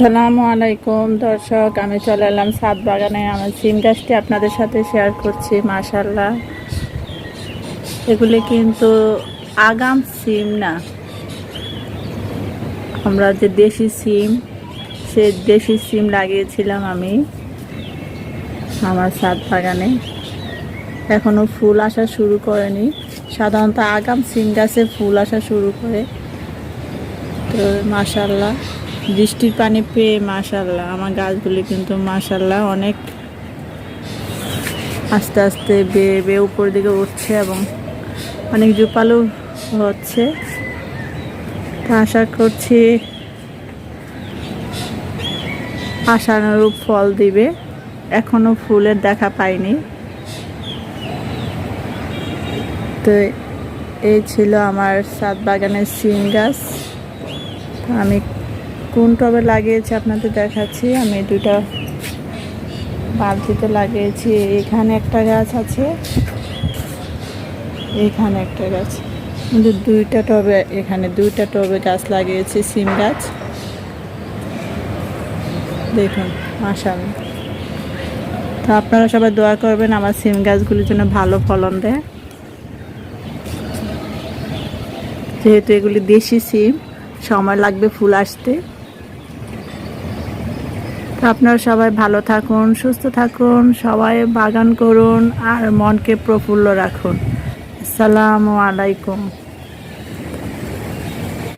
আসসালামু আলাইকুম, দর্শক, আমি চলে এলাম সাত বাগানে আমার সিম গাছটি আপনাদের সাথে শেয়ার করছি মাশাল্লাহ এগুলি কিন্তু আগাম সিম না। আমরা যে দেশি সিম, সে দেশি সিম লাগিয়েছিলাম আমি আমার সাত বাগানে এখনও ফুল আসা শুরু করেনি। সাধারণত আগাম সিম গাছে ফুল আসা শুরু করে। তো মাশাল্লাহ বৃষ্টির পানি পেয়ে মাশাল্লাহ আমার গাছগুলি কিন্তু মাশাল্লাহ অনেক আস্তে আস্তে বেয়ে বেয়ে উপর দিকে উঠছে এবং অনেক জোপালো হচ্ছে। তা আশা করছি আশানুরূপ ফল দিবে। এখনও ফুলের দেখা পাইনি। তো এই ছিল আমার সাত বাগানের সিম গাছ। আমি কোন টবে লাগিয়েছি আপনাদের দেখাচ্ছি। আমি দুটা বালতিতে লাগিয়েছি। এখানে একটা গাছ আছে, এখানে একটা গাছ। কিন্তু দুইটা টবে, এখানে দুইটা টবে গাছ লাগিয়েছি, সিম গাছ। দেখুন মাসাল তো আপনারা সবাই দোয়া করবেন আমার সিম গাছগুলির জন্য ভালো ফলন দেয়। যেহেতু এগুলি দেশি সিম, সময় লাগবে ফুল আসতে। তো আপনারা সবাই ভালো থাকুন, সুস্থ থাকুন, সবাই বাগান করুন আর মনকে প্রফুল্ল রাখুন। আসসালামু আলাইকুম।